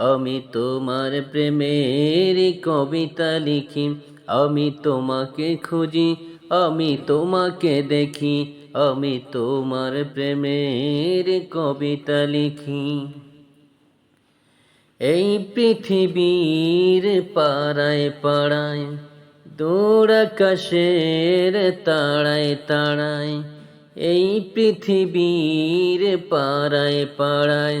আমি তোমার প্রেমের কবিতা লিখি, আমি তোমাকে খুঁজি, আমি তোমাকে দেখি, আমি তোমার প্রেমের কবিতা লিখি। এই পৃথিবীর পাড়ায় পাড়ায় দৌড়াকাশের তাড়ায় তাড়ায় এই পৃথিবীর পাড়ায় পাড়ায়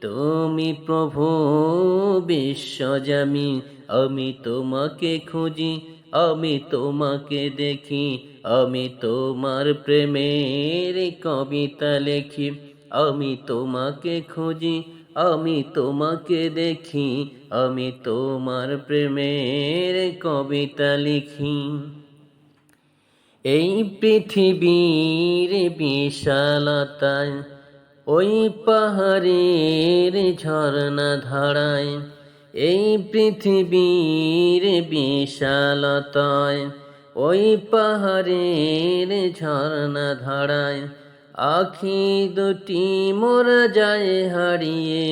তুমি প্রভু বিশ্বজামি আমি তোমাকে খুঁজি, আমি তোমাকে দেখি, আমি তোমার প্রেমের কবিতা লেখি, আমি তোমাকে খুঁজি, আমি তোমাকে দেখি, আমি তোমার প্রেমের কবিতা লিখি। এই পৃথিবীর বিশালতায় ওই পাহাড়ের ঝর্ণা ধারায়, এই পৃথিবীর বিশালতায়, ওই পাহাড়ের ঝর্ণা ধারায়, আখি দুটি মোরা যায় হারিয়ে,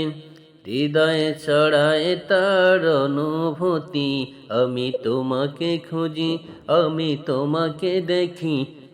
হৃদয়ে ছড়ায় তার অনুভূতি, আমি তোমাকে খুঁজি, আমি তোমাকে দেখি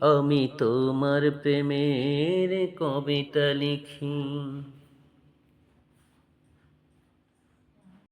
আমি তোমার প্রেমের কবিতা লিখি।